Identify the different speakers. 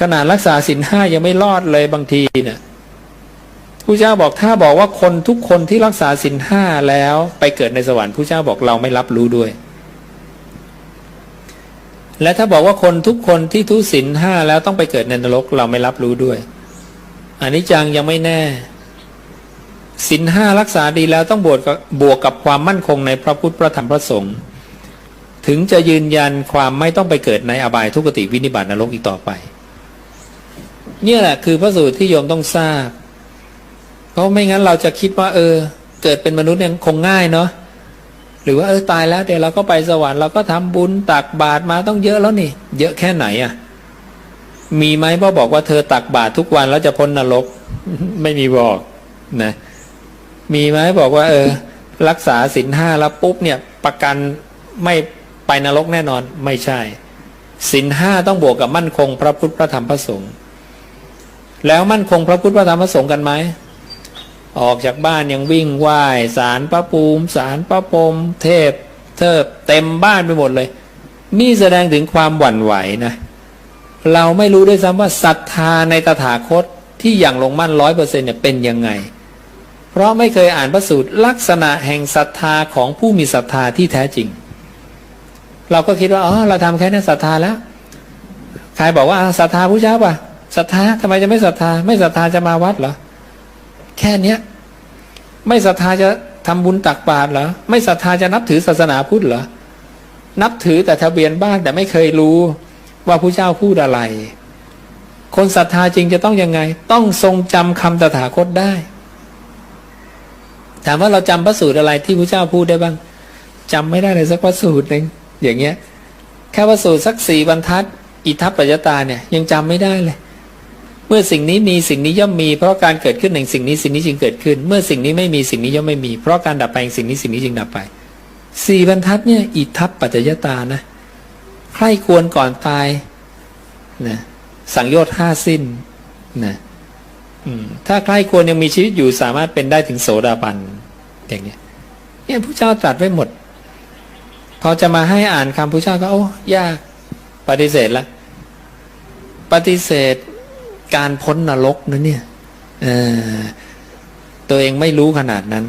Speaker 1: ขนาดรักษาศีลห้ายังไม่รอดเลยบางทีเนี่ยผู้เจ้าบอกถ้าบอกว่าคนทุกคนที่รักษาศีลห้าแล้วไปเกิดในสวรรค์ผู้เจ้าบอกเราไม่รับรู้ด้วย และถ้าบอกว่าคนทุกคนที่ทุศีลห้าแล้วต้องไปเกิดในนรกเราไม่รับรู้ด้วยอันนี้จังยังไม่แน่ศีลห้ารักษาดีแล้วต้องบวกกับบวกกับความมั่นคงในพระพุทธพระธรรมพระสงฆ์ถึงจะยืนยันความไม่ต้องไปเกิดในอบายทุกติวินิบาตนรกอีกต่อไป เนี่ยแหละคือพระสูตรที่โยมต้องทราบ เพราะไม่งั้นเราจะคิดว่า เออ เกิดเป็นมนุษย์เนี่ยคงง่ายเนาะหรือว่าเออตายแล้วเดี๋ยวเราก็ไปสวรรค์เราก็ทำบุญตักบาตรมาต้องเยอะแล้วนี่ เยอะแค่ไหนอะ่ะ มีไหมพ่อบอกว่าเธอตักบาตรทุกวันแล้วจะพ้นนรก ไม่มีบอกนะมีไหมบอกว่า เออ รักษาศีลห้าแล้วปุ๊บเนี่ย ประกันไม่ไปนรกแน่นอน ไม่ใช่ศีลห้าต้องบวกกับมั่นคง พระพุทธพระธรรมพระสงฆ์ แล้วมั่นคงพระพุทธพระธรรมพระสงฆ์กันไหม ออกจากบ้านยังวิ่งไหว้สารพระภูมิสารพระพรมเทพ เทิบเต็มบ้านไปหมดเลย นี่แสดงถึงความหวั่นไหวนะ เราไม่รู้ด้วยซ้ำว่าศรัทธาในตถาคตที่อย่างลงมั่นร้อยเปอร์เซ็นเนี่ยเป็นยังไง เพราะไม่เคยอ่านพระสูตรลักษณะแห่งศรัทธาของผู้มีศรัทธาที่แท้จริง เราก็คิดว่าอ๋อเราทำแค่นี้ศรัทธาแล้วใครบอกว่าศรัทธาผู้เจ้าป่ะ ศรัทธาทำไมจะไม่ศรัทธา ไม่ศรัทธาจะมาวัดเหรอแค่เนี้ย ไม่ศรัทธาจะทำบุญตักบาตรเหรอไม่ศรัทธาจะนับถือศาสนาพุทธเหรอนับถือแต่ทะเบียนบ้านแต่ไม่เคยรู้ว่าผู้เจ้าพูดอะไร คนศรัทธาจริงจะต้องยังไง ต้องทรงจำคำตถาคตได้ ถามว่าเราจำพระสูตรอะไรที่พระเจ้าพูดได้บ้างจำไม่ได้เลยสักพระสูตรหนึ่งอย่างเงี้ย แค่พระสูตรสักสี่บรรทัด อิทัปปัจจตาเนี่ย ยังจำไม่ได้เลย เมื่อสิ่งนี้มีสิ่งนี้ย่อมมี เพราะการเกิดขึ้นแห่งสิ่งนี้สิ่งนี้จึงเกิดขึ้น เมื่อสิ่งนี้ไม่มีสิ่งนี้ย่อมไม่มี เพราะการดับไปแห่งสิ่งนี้สิ่งนี้จึงดับไปสี่บรรทัดเนี่ยอิทัปปัจจยตานะใครควรก่อนตายนะสังโยชน์ห้าสิ้นนะถ้าใครควรยังมีชีวิตอยู่สามารถเป็นได้ถึงโสดาบันอย่างเนี้ยเนี่ยพระเจ้าตรัสไว้หมด พอจะมาให้อ่านคำพระเจ้าก็โอ้ยากปฏิเสธละ ปฏิเสธ การพ้นนรกนะเนี่ยตัวเองไม่รู้ขนาดนั้น